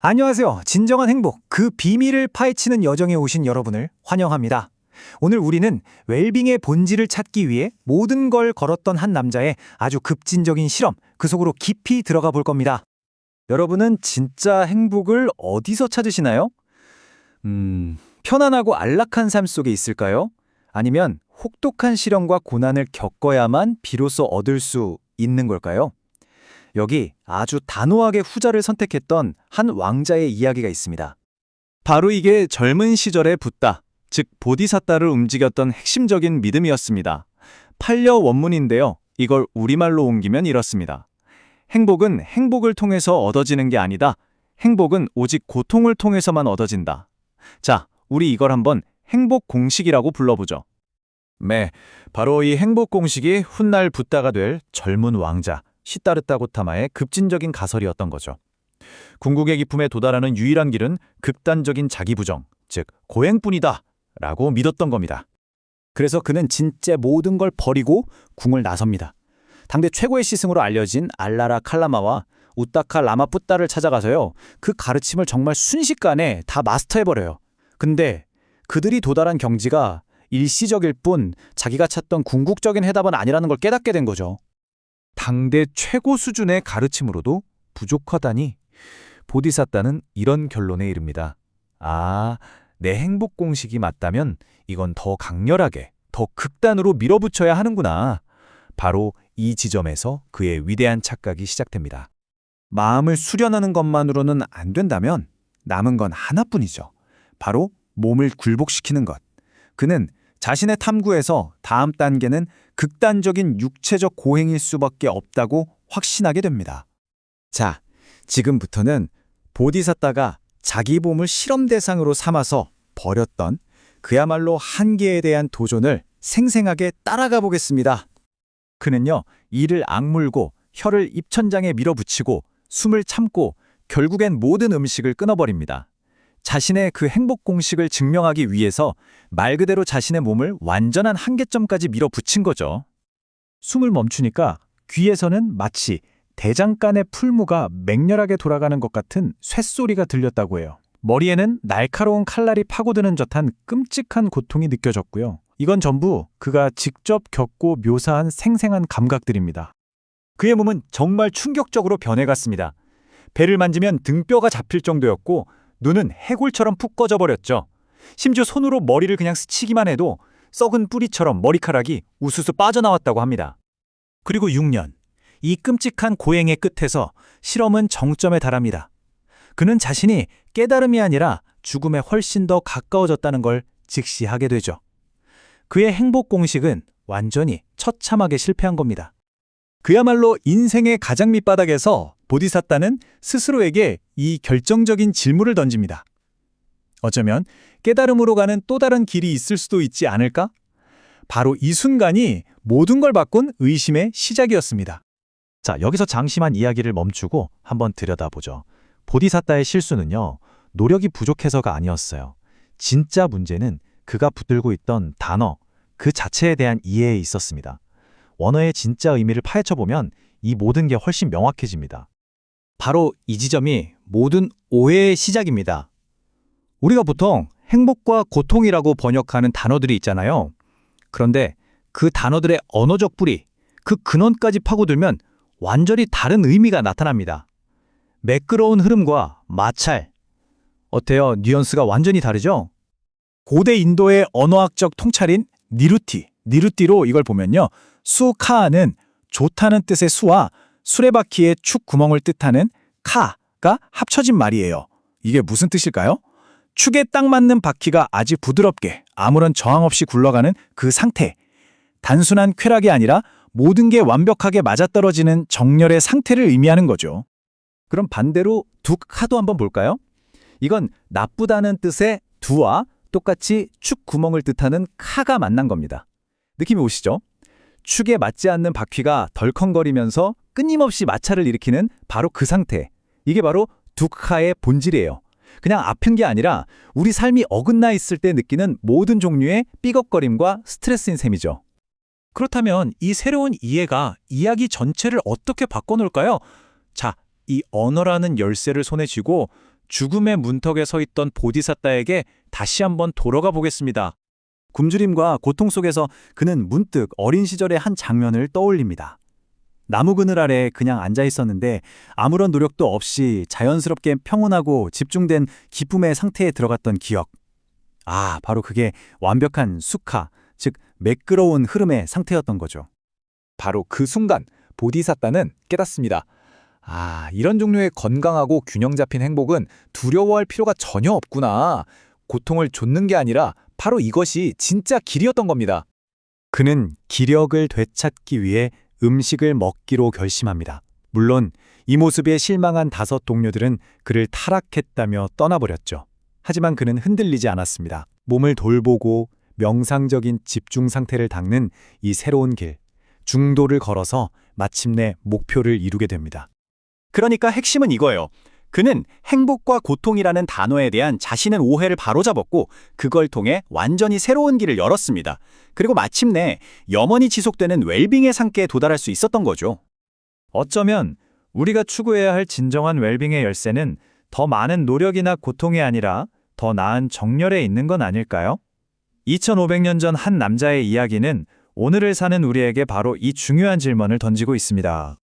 안녕하세요. 진정한 행복, 그 비밀을 파헤치는 여정에 오신 여러분을 환영합니다. 오늘 우리는 웰빙의 본질을 찾기 위해 모든 걸 걸었던 한 남자의 아주 급진적인 실험, 그 속으로 깊이 들어가 볼 겁니다. 여러분은 진짜 행복을 어디서 찾으시나요? 음, 편안하고 안락한 삶 속에 있을까요? 아니면 혹독한 시련과 고난을 겪어야만 비로소 얻을 수 있는 걸까요? 여기 아주 단호하게 후자를 선택했던 한 왕자의 이야기가 있습니다. 바로 이게 젊은 시절의 붓다, 즉 보디사타를 움직였던 핵심적인 믿음이었습니다. 팔려 원문인데요. 이걸 우리말로 옮기면 이렇습니다. 행복은 행복을 통해서 얻어지는 게 아니다. 행복은 오직 고통을 통해서만 얻어진다. 자, 우리 이걸 한번 행복 공식이라고 불러보죠. 네, 바로 이 행복 공식이 훗날 붓다가 될 젊은 왕자 시타르타 고타마의 급진적인 가설이었던 거죠. 궁극의 기품에 도달하는 유일한 길은 극단적인 자기 부정, 즉 고행뿐이다 라고 믿었던 겁니다. 그래서 그는 진짜 모든 걸 버리고 궁을 나섭니다. 당대 최고의 시승으로 알려진 알라라 칼라마와 우타카 라마 뿌따를 찾아가서요. 그 가르침을 정말 순식간에 다 마스터해버려요. 근데 그들이 도달한 경지가 일시적일 뿐 자기가 찾던 궁극적인 해답은 아니라는 걸 깨닫게 된 거죠. 당대 최고 수준의 가르침으로도 부족하다니 보디사타는 이런 결론에 이릅니다. 아, 내 행복 공식이 맞다면 이건 더 강렬하게, 더 극단으로 밀어붙여야 하는구나. 바로 이 지점에서 그의 위대한 착각이 시작됩니다. 마음을 수련하는 것만으로는 안 된다면 남은 건 하나뿐이죠. 바로 몸을 굴복시키는 것. 그는 자신의 탐구에서 다음 단계는 극단적인 육체적 고행일 수밖에 없다고 확신하게 됩니다. 자, 지금부터는 보디사타가 자기 몸을 실험 대상으로 삼아서 버렸던 그야말로 한계에 대한 도전을 생생하게 따라가 보겠습니다. 그는요, 이를 악물고 혀를 입천장에 밀어붙이고 숨을 참고 결국엔 모든 음식을 끊어버립니다. 자신의 그 행복 공식을 증명하기 위해서 말 그대로 자신의 몸을 완전한 한계점까지 밀어붙인 거죠. 숨을 멈추니까 귀에서는 마치 대장간의 풀무가 맹렬하게 돌아가는 것 같은 쇳소리가 들렸다고 해요. 머리에는 날카로운 칼날이 파고드는 듯한 끔찍한 고통이 느껴졌고요. 이건 전부 그가 직접 겪고 묘사한 생생한 감각들입니다. 그의 몸은 정말 충격적으로 변해갔습니다. 배를 만지면 등뼈가 잡힐 정도였고 눈은 해골처럼 푹 꺼져버렸죠. 심지어 손으로 머리를 그냥 스치기만 해도 썩은 뿌리처럼 머리카락이 우수수 빠져나왔다고 합니다. 그리고 6년, 이 끔찍한 고행의 끝에서 실험은 정점에 달합니다. 그는 자신이 깨달음이 아니라 죽음에 훨씬 더 가까워졌다는 걸 직시하게 되죠. 그의 행복 공식은 완전히 처참하게 실패한 겁니다. 그야말로 인생의 가장 밑바닥에서 보디사타는 스스로에게 이 결정적인 질문을 던집니다. 어쩌면 깨달음으로 가는 또 다른 길이 있을 수도 있지 않을까? 바로 이 순간이 모든 걸 바꾼 의심의 시작이었습니다. 자, 여기서 장심한 이야기를 멈추고 한번 들여다보죠. 보디사타의 실수는요, 노력이 부족해서가 아니었어요. 진짜 문제는 그가 붙들고 있던 단어, 그 자체에 대한 이해에 있었습니다. 원어의 진짜 의미를 파헤쳐보면 이 모든 게 훨씬 명확해집니다. 바로 이 지점이 모든 오해의 시작입니다. 우리가 보통 행복과 고통이라고 번역하는 단어들이 있잖아요. 그런데 그 단어들의 언어적 뿌리, 그 근원까지 파고들면 완전히 다른 의미가 나타납니다. 매끄러운 흐름과 마찰. 어때요? 뉘언스가 완전히 다르죠? 고대 인도의 언어학적 통찰인 니루티, 니루띠로 이걸 보면요. 수카는 좋다는 뜻의 수와 수레바퀴의 축 구멍을 뜻하는 카가 합쳐진 말이에요. 이게 무슨 뜻일까요? 축에 딱 맞는 바퀴가 아주 부드럽게 아무런 저항 없이 굴러가는 그 상태. 단순한 쾌락이 아니라 모든 게 완벽하게 맞아떨어지는 정렬의 상태를 의미하는 거죠. 그럼 반대로 둑카도 한번 볼까요? 이건 나쁘다는 뜻의 두와 똑같이 축 구멍을 뜻하는 카가 만난 겁니다. 느낌이 오시죠? 축에 맞지 않는 바퀴가 덜컹거리면서 끊임없이 마찰을 일으키는 바로 그 상태. 이게 바로 둑카의 본질이에요. 그냥 아픈 게 아니라 우리 삶이 어긋나 있을 때 느끼는 모든 종류의 삐걱거림과 스트레스인 셈이죠. 그렇다면 이 새로운 이해가 이야기 전체를 어떻게 바꿔놓을까요? 자, 이 언어라는 열쇠를 손에 쥐고 죽음의 문턱에 서 있던 보디사따에게 다시 한번 돌아가 보겠습니다. 굶주림과 고통 속에서 그는 문득 어린 시절의 한 장면을 떠올립니다. 나무 그늘 아래 그냥 앉아 있었는데 아무런 노력도 없이 자연스럽게 평온하고 집중된 기쁨의 상태에 들어갔던 기억. 아, 바로 그게 완벽한 숙화, 즉 매끄러운 흐름의 상태였던 거죠. 바로 그 순간 보디사따는 깨닫습니다. 아, 이런 종류의 건강하고 균형 잡힌 행복은 두려워할 필요가 전혀 없구나. 고통을 좇는 게 아니라 바로 이것이 진짜 길이었던 겁니다. 그는 기력을 되찾기 위해 음식을 먹기로 결심합니다. 물론 이 모습에 실망한 다섯 동료들은 그를 타락했다며 떠나버렸죠. 하지만 그는 흔들리지 않았습니다. 몸을 돌보고 명상적인 집중 상태를 닦는 이 새로운 길, 중도를 걸어서 마침내 목표를 이루게 됩니다. 그러니까 핵심은 이거예요. 그는 행복과 고통이라는 단어에 대한 자신의 오해를 바로잡았고 그걸 통해 완전히 새로운 길을 열었습니다. 그리고 마침내 염원이 지속되는 웰빙의 상태에 도달할 수 있었던 거죠. 어쩌면 우리가 추구해야 할 진정한 웰빙의 열쇠는 더 많은 노력이나 고통이 아니라 더 나은 정열에 있는 건 아닐까요? 2500년 전 한 남자의 이야기는 오늘을 사는 우리에게 바로 이 중요한 질문을 던지고 있습니다.